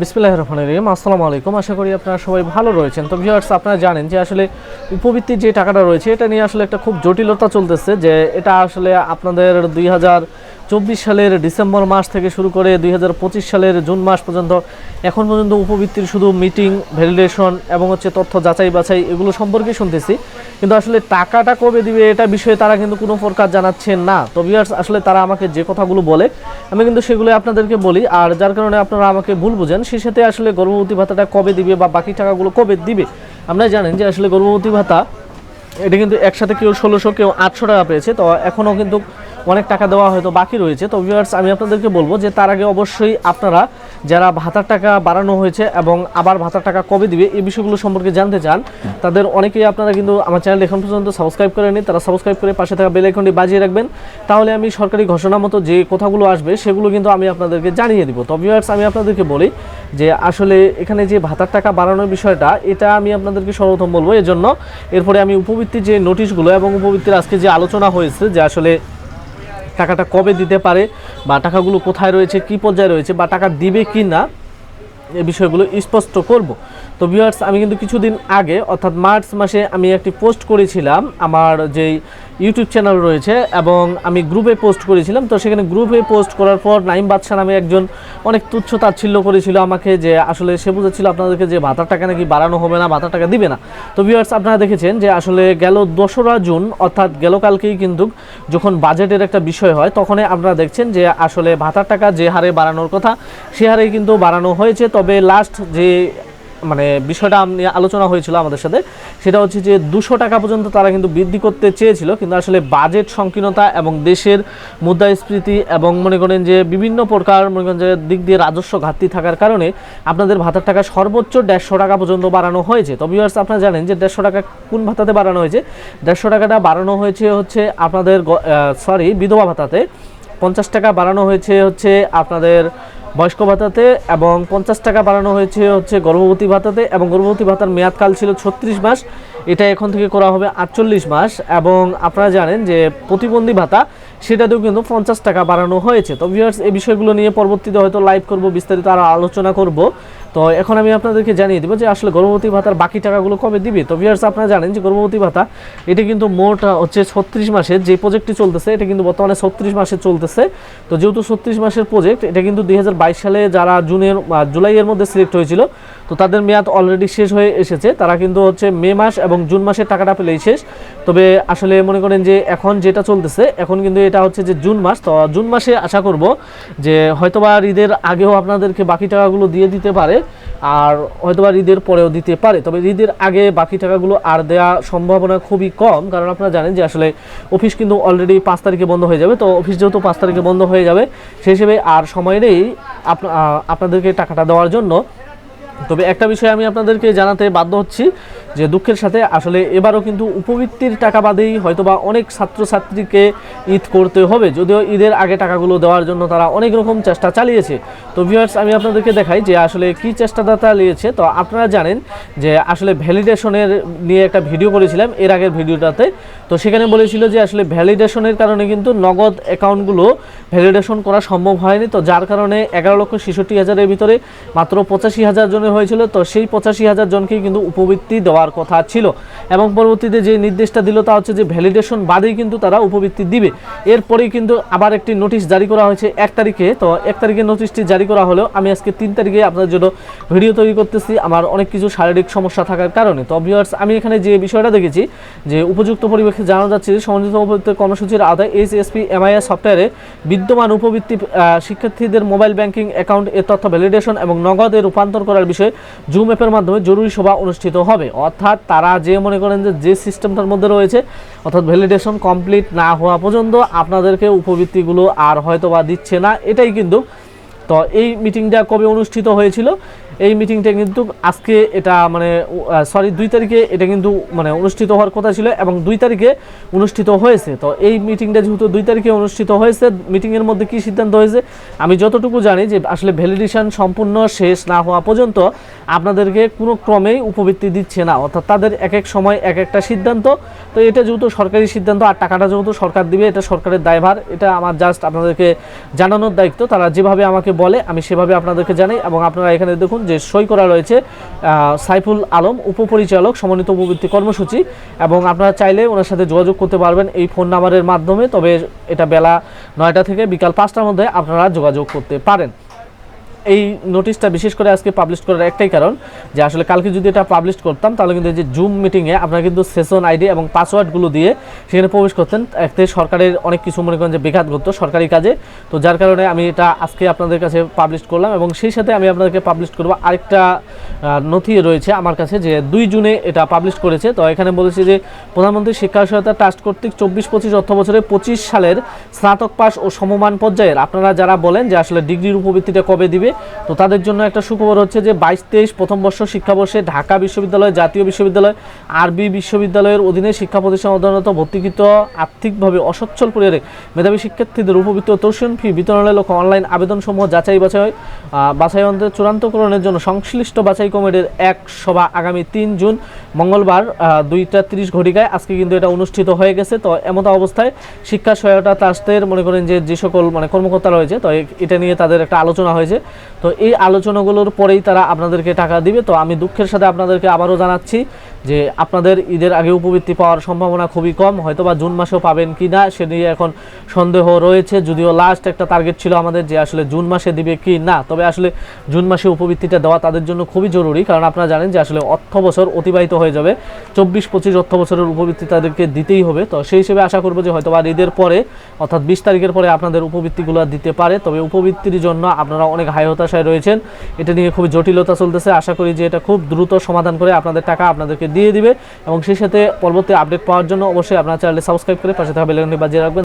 বিসমিল্লাহ রহমান রহিম। আসসালামু আলাইকুম। আশা করি আপনারা সবাই ভালো রয়েছেন। তো ভিউয়ার্স, আপনারা জানেন যে আসলে উপবৃত্তির যে টাকাটা রয়েছে, এটা নিয়ে আসলে একটা খুব জটিলতা চলতেছে যে এটা আসলে আপনাদের দুই হাজার চব্বিশ সালের ডিসেম্বর মাস থেকে শুরু করে দুই হাজার পঁচিশ সালের জুন মাস পর্যন্ত এখন পর্যন্ত উপবৃত্তির শুধু মিটিং, ভ্যালিডেশন এবং হচ্ছে তথ্য যাচাই বাছাই এগুলো সম্পর্কে শুনতেছি। কিন্তু আসলে টাকাটা কবে দিবে এটা বিষয়ে তারা কিন্তু কোনো প্রকার জানাচ্ছেন না। তো ভিউয়ার্স আসলে তারা আমাকে যে কথাগুলো বলে, আমি কিন্তু সেগুলো আপনাদেরকে বলি। আর যার কারণে আপনারা আমাকে ভুল বুঝেন সেই সাথে আসলে গর্ভবতী ভাতাটা কবে দিবে বা বাকি টাকাগুলো কবে দিবে? আপনারা জানেন যে আসলে গর্ভবতী ভাতা, এটা কিন্তু একসাথে কেউ ষোলোশো, কেউ আটশো টাকা পেয়েছে। তো এখনও কিন্তু অনেক টাকা দেওয়া হয়তো বাকি রয়েছে। তো ভিউয়ার্স আমি আপনাদেরকে বলব যে তার আগে অবশ্যই আপনারা যারা ভাতার টাকা বাড়ানো হয়েছে এবং আবার ভাতার টাকা কবে দিবে, এই বিষয়গুলো সম্পর্কে জানতে চান, তাদের অনেকেই আপনারা কিন্তু আমার চ্যানেল এখন পর্যন্ত সাবস্ক্রাইব করেনি তারা সাবস্ক্রাইব করে পাশে থাকা বেল আইকনটি বাজিয়ে রাখবেন। তাহলে আমি সরকারি ঘোষণা মতো যে কথাগুলো আসবে, সেগুলো কিন্তু আমি আপনাদেরকে জানিয়ে দিব। তো ভিউয়ার্স আমি আপনাদেরকে বলি যে আসলে এখানে যে ভাতার টাকা বাড়ানোর বিষয়টা, এটা আমি আপনাদেরকে সর্বপ্রথম বলব। এজন্য এরপরে আমি উপবৃত্তির যে নোটিশগুলো এবং উপবৃত্তির আজকে যে আলোচনা হয়েছে যে আসলে টাকাটা কবে দিতে পারে বা টাকাগুলো কোথায় রয়েছে, কী পর্যায়ে রয়েছে বা টাকা দিবে কি না এ বিষয়গুলো স্পষ্ট করব। তো ভিউয়ার্স আমি কিন্তু কিছুদিন আগে, অর্থাৎ মার্চ মাসে আমি একটি পোস্ট করেছিলাম আমার যেই ইউটিউব চ্যানেল রয়েছে, এবং আমি গ্রুপে পোস্ট করেছিলাম। তো সেখানে গ্রুপে পোস্ট করার পর নাইম বাদশাহ নামে একজন অনেক তুচ্ছ তাচ্ছিল্য করেছিল আমাকে যে আসলে সে বুঝেছিল আপনাদেরকে যে ভাতার টাকা নাকি বাড়ানো হবে না ভাতার টাকা দিবে না। তো ভিউয়ার্স আপনারা দেখেছেন যে আসলে গেল দোসরা জুন, অর্থাৎ গেল কালকেই কিন্তু যখন বাজেটের একটা বিষয় হয়, তখনই আপনারা দেখছেন যে আসলে ভাতার টাকা যে হারে বাড়ানোর কথা, সে হারেই কিন্তু বাড়ানো হয়েছে। তবে লাস্ট যে মানে বিষয়টা আলোচনা হয়েছিল আমাদের সাথে, সেটা হচ্ছে যে দুশো টাকা পর্যন্ত তারা কিন্তু বৃদ্ধি করতে চেয়েছিল, কিন্তু আসলে বাজেট সংকীর্ণতা এবং দেশের মুদ্রাস্ফীতি এবং মনে করেন যে বিভিন্ন প্রকার মনে করেন যে দিক দিয়ে রাজস্ব ঘাটতি থাকার কারণে আপনাদের ভাতার টাকা সর্বোচ্চ দেড়শো টাকা পর্যন্ত বাড়ানো হয়েছে। তো ভিউয়ার্স আপনারা জানেন যে দেড়শো টাকা কোন ভাতাতে বাড়ানো হয়েছে? দেড়শো টাকাটা বাড়ানো হয়েছে হচ্ছে আপনাদের সরি বিধবা ভাতাতে। পঞ্চাশ টাকা বাড়ানো হয়েছে হচ্ছে আপনাদের বয়স্ক ভাতাতে এবং পঞ্চাশ টাকা বাড়ানো হয়েছে হচ্ছে গর্ভবতী ভাতাতে এবং গর্ভবতী ভাতার মেয়াদকাল ছিল ছত্রিশ মাস। এটা এখন থেকে করা হবে আটচল্লিশ মাস এবং আপনারা জানেন যে প্রতিবন্ধী ভাতা, সেটাতেও কিন্তু পঞ্চাশ টাকা বাড়ানো হয়েছে। তো ভিউয়ার্স এই বিষয়গুলো নিয়ে পরবর্তীতে হয়তো লাইভ করব, বিস্তারিত আরও আলোচনা করব। তো এখন আমি আপনাদেরকে জানিয়ে দেবো যে আসলে গর্ভবতী ভাতার বাকি টাকাগুলো কবে দিবে? তো ভিউয়ার্স আপনারা জানেন যে গর্ভবতী ভাতা, এটা কিন্তু মোট হচ্ছে ছত্রিশ মাসের যে প্রজেক্টটি চলতেছে, এটা কিন্তু বর্তমানে ছত্রিশ মাসে চলতেছে। তো যেহেতু ছত্রিশ মাসের প্রজেক্ট এটা কিন্তু দুই হাজার বাইশ সালে যারা জুনের জুলাইয়ের মধ্যে সিলেক্ট হয়েছিল তো তাদের মেয়াদ অলরেডি শেষ হয়ে এসেছে। তারা কিন্তু হচ্ছে মে মাস এবং জুন মাসের টাকাটা পেলেই শেষ। তবে আসলে মনে করেন যে এখন যেটা চলতেছে, এখন কিন্তু এটা হচ্ছে যে জুন মাস। তো জুন মাসে আশা করব যে হয়তোবা ঈদের আগেও আপনাদেরকে বাকি টাকাগুলো দিয়ে দিতে পারে, আর হয়তোবা ঈদের পরেও দিতে পারে। তবে ঈদের আগে বাকি টাকাগুলো আর দেওয়া সম্ভাবনা খুবই কম, কারণ আপনারা জানেন যে আসলে অফিস কিন্তু অলরেডি পাঁচ তারিখে বন্ধ হয়ে যাবে। তো অফিস যেহেতু পাঁচ তারিখে বন্ধ হয়ে যাবে, সেই হিসেবে আর সময় নেই আপনাদেরকে টাকাটা দেওয়ার জন্য। তবে একটা বিষয় আমি আপনাদেরকে জানাতে বাধ্য হচ্ছি যে দুঃখের সাথে আসলে এবারও কিন্তু উপবৃত্তির টাকা বাদেই হয়তোবা অনেক ছাত্রছাত্রীকে ঈদ করতে হবে। যদিও ঈদের আগে টাকাগুলো দেওয়ার জন্য তারা অনেক রকম চেষ্টা চালিয়েছে। তো ভিউয়ার্স আমি আপনাদেরকে দেখাই যে আসলে কি চেষ্টাটা চালিয়েছে তো আপনারা জানেন যে আসলে ভ্যালিডেশনের নিয়ে একটা ভিডিও করেছিলাম এর আগের ভিডিওটাতে। তো সেখানে বলেছিল যে আসলে ভ্যালিডেশনের কারণে কিন্তু নগদ অ্যাকাউন্টগুলো ভ্যালিডেশন করা সম্ভব হয়নি। তো যার কারণে এগারো লক্ষ ছেষট্টি হাজারের ভিতরে মাত্র পঁচাশি হাজার জনের হয়েছিল। তো সেই পঁচাশি হাজার জনকেই কিন্তু উপবৃত্তি দেওয়ার কথা ছিল এবং পরবর্তীতে যে নির্দেশটা দিল তা হচ্ছে যে ভ্যালিডেশন বাদেই কিন্তু তারা উপবৃত্তি দিবে। এরপরেই কিন্তু আবার একটি নোটিশ জারি করা হয়েছে এক তারিখে। তো এক তারিখে নোটিশটি জারি করা হলেও আমি আজকে তিন তারিখে আপনাদের জন্য ভিডিও তৈরি করতেছি। আমার অনেক কিছু শারীরিক সমস্যা থাকার কারণে। তো ভিউয়ার্স আমি এখানে যে বিষয়টা দেখেছি, যে উপযুক্ত পরিবেশে জানা যাচ্ছে যে সমন্বিত উপবৃত্তি কর্মসূচির আওতায় এইচ এসপি এমআইএস সফটওয়্যারে বিদ্যমান উপবৃত্তি শিক্ষার্থীদের মোবাইল ব্যাংকিং অ্যাকাউন্ট এর তথ্য ভ্যালিডেশন এবং নগদে রূপান্তর করার বিষয়ে জুম অ্যাপের মাধ্যমে জরুরি সভা অনুষ্ঠিত হবে। অর্থাৎ তারা যে মনে করেন যে যে সিস্টেমটার মধ্যে রয়েছে, অর্থাৎ ভ্যালিডেশন কমপ্লিট না হওয়া পর্যন্ত আপনাদেরকে উপবৃত্তিগুলো আর হয়তো বা দিচ্ছে না, এটাই কিন্তু। তো এই মিটিংটা কবে অনুষ্ঠিত হয়েছিল? এই মিটিংটা কিন্তু আজকে এটা মানে সরি দুই তারিখে এটা কিন্তু মানে অনুষ্ঠিত হওয়ার কথা ছিল এবং দুই তারিখে অনুষ্ঠিত হয়েছে। তো এই মিটিংটা যেহেতু দুই তারিখে অনুষ্ঠিত হয়েছে, মিটিংয়ের মধ্যে কি সিদ্ধান্ত হয়েছে? আমি যতটুকু জানি যে আসলে ভ্যালিডেশন সম্পূর্ণ শেষ না হওয়া পর্যন্ত আপনাদেরকে কোনো ক্রমেই উপবৃত্তি দিচ্ছে না। অর্থাৎ তাদের এক এক সময় এক একটা সিদ্ধান্ত। তো এটা যেহেতু সরকারি সিদ্ধান্ত আর টাকাটা যেহেতু সরকার দিবে, এটা সরকারের দায়ভার। এটা আমার জাস্ট আপনাদেরকে জানানোর দায়িত্ব। তারা যেভাবে আমাকে বলে, আমি সেভাবে আপনাদেরকে জানাই এবং আপনারা এখানে দেখুন যে সই করা রয়েছে সাইফুল আলম, উপপরিচালক, সমন্বিত উপবৃত্তি কর্মসূচি এবং আপনারা চাইলে ওনার সাথে যোগাযোগ করতে পারবেন এই ফোন নাম্বারের মাধ্যমে। তবে এটা বেলা নয়টা থেকে বিকাল পাঁচটার মধ্যে আপনারা যোগাযোগ করতে পারেন। এই নোটিশটা বিশেষ করে আজকে পাবলিশ করার একটাই কারণ যে আসলে কালকে যদি এটা পাবলিশ করতাম, তাহলে কিন্তু যে জুম মিটিংয়ে আপনারা কিন্তু সেশন আইডি এবং পাসওয়ার্ডগুলো দিয়ে সেখানে প্রবেশ করতেন। এতে সরকারের অনেক কিছু মনে করেন যে বেঘাত ঘটতো সরকারি কাজে। তো যার কারণে আমি এটা আজকে আপনাদের কাছে পাবলিশ করলাম এবং সেই সাথে আমি আপনাদেরকে পাবলিশ করব আরেকটা নথি রয়েছে আমার কাছে যে দুই জুনে এটা পাবলিশ করেছে। তো এখানে বলেছে যে প্রধানমন্ত্রী শিক্ষা সহায়তা ট্রাস্ট কর্তৃক চব্বিশ, পঁচিশ অর্থ বছরে পঁচিশ সালের স্নাতক পাস ও সমমান পর্যায়ের, আপনারা যারা বলেন যে আসলে ডিগ্রির উপবৃত্তিটা কবে দিবে তো তাদের জন্য একটা সুখবর হচ্ছে যে বাইশ তেইশ প্রথম বর্ষ শিক্ষাবর্ষে ঢাকা বিশ্ববিদ্যালয়, জাতীয় বিশ্ববিদ্যালয়, আরবি বিশ্ববিদ্যালয়ের অধীনে শিক্ষা প্রতিষ্ঠান অধ্যয়নত ভর্তিকৃত আর্থিকভাবে অসচ্ছল পরিবারে মেধাবী শিক্ষার্থীদের উপবৃত্ত টিউশন ফি বিতরণের লক্ষ্যে অনলাইন আবেদন সমূহ যাচাই বাছাই বাছাই অন্তের চূড়ান্তকরণের জন্য সংশ্লিষ্ট বাছাই কমিটির এক সভা আগামী তিন জুন। মঙ্গলবার দুইটা তিরিশ ঘটিকায় আজকে কিন্তু এটা অনুষ্ঠিত হয়ে গেছে। তো এমত অবস্থায় শিক্ষা সহায়তা ট্রাস্টের মনে করেন যে যে সকল মানে কর্মকর্তা রয়েছে, তো এটা নিয়ে তাদের একটা আলোচনা হয়েছে। তো এই আলোচনাগুলোর পরেই তারা আপনাদেরকে টাকা দিবে। তো আমি দুঃখের সাথে আপনাদেরকে আবারও জানাচ্ছি যে আপনাদের ঈদের আগে উপবৃত্তি পাওয়ার সম্ভাবনা খুবই কম হয়তো বা জুন মাসেও পাবেন কি না সে নিয়ে এখন সন্দেহ রয়েছে। যদিও লাস্ট একটা টার্গেট ছিল আমাদের যে আসলে জুন মাসে দিবে কি না, তবে আসলে জুন মাসে উপবৃত্তিটা দেওয়া তাদের জন্য খুবই জরুরি, কারণ আপনারা জানেন যে আসলে অর্থ বছর অতিবাহিত হয়ে যাবে। চব্বিশ পঁচিশ অর্থ বছরের উপবৃত্তি তাদেরকে দিতেই হবে। তো সেই হিসেবে আশা করব যে হয়তো বা ঈদের পরে, অর্থাৎ বিশ তারিখের পরে আপনাদের উপবৃত্তিগুলো দিতে পারে। তবে উপবৃত্তির জন্য আপনারা অনেক হাই হতাশায় রয়েছেন। এটা নিয়ে খুবই জটিলতা চলতেছে। আশা করি যে এটা খুব দ্রুত সমাধান করে আপনাদের টাকা আপনাদেরকে দিয়ে দিবে এবং সেই সাথে পরবর্তী আপডেট পাওয়ার জন্য অবশ্যই আপনার চ্যানেলে সাবস্ক্রাইব করে পাশে থাকা বেলাকনটি বাজিয়ে রাখবেন।